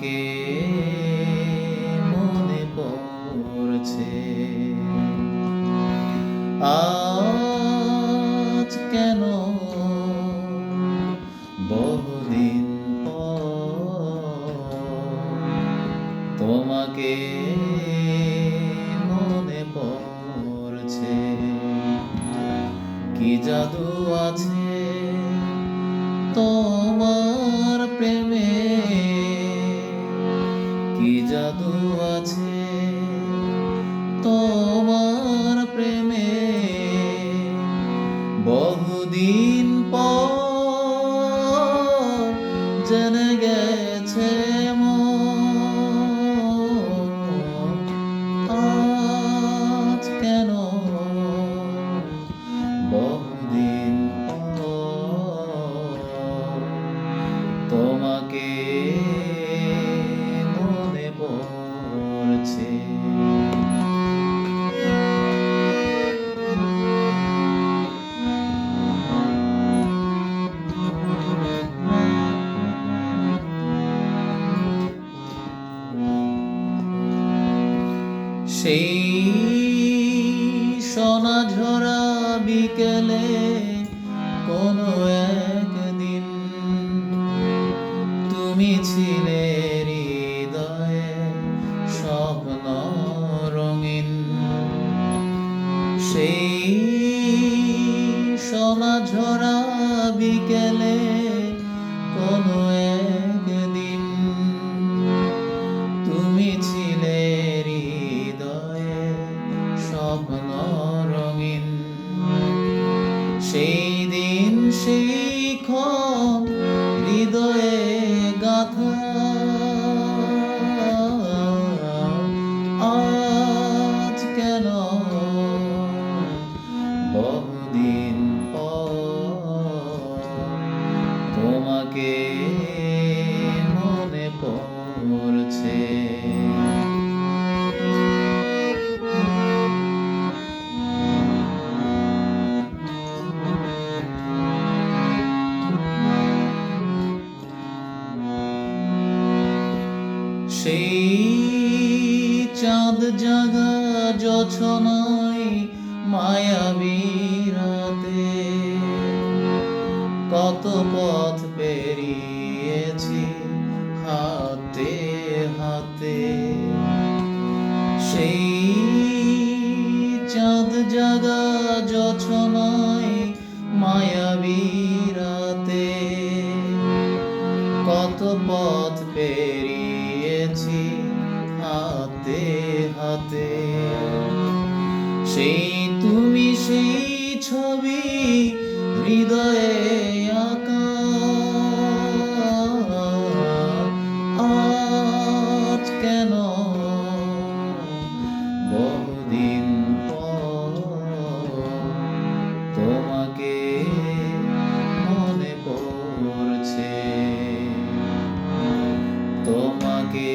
তোমাকে মনে পড়ছে। আজ কেন বহুদিন তোমাকে মনে পড়ছে? কি জাদু আছে তোমার প্রেমে? কি আছে তোমার প্রেমে? বহুদিন পর সেই সোনা ঝরা বিকেলে কোনো একদিন তুমি ছিলে হৃদয়ে স্বপ্ন রঙিন। সেই সোনা ঝরা বিকেলে কোনো স্বপ্ন রঙিন সেই দিন সেই হৃদয়ে গাথা। আজ কেন বহুদিন তোমাকে চাঁদ জাগা যছনাই মায়াবী রাতে কত পথ পেরিয়েছি হাতে হাতে। সেই চাঁদ জাগা যছনাই মায়াবী হাতে সেই তুমি সেই ছবি হৃদয়ে আঁকা। কেন বহুদিন তোমাকে মনে তোমাকে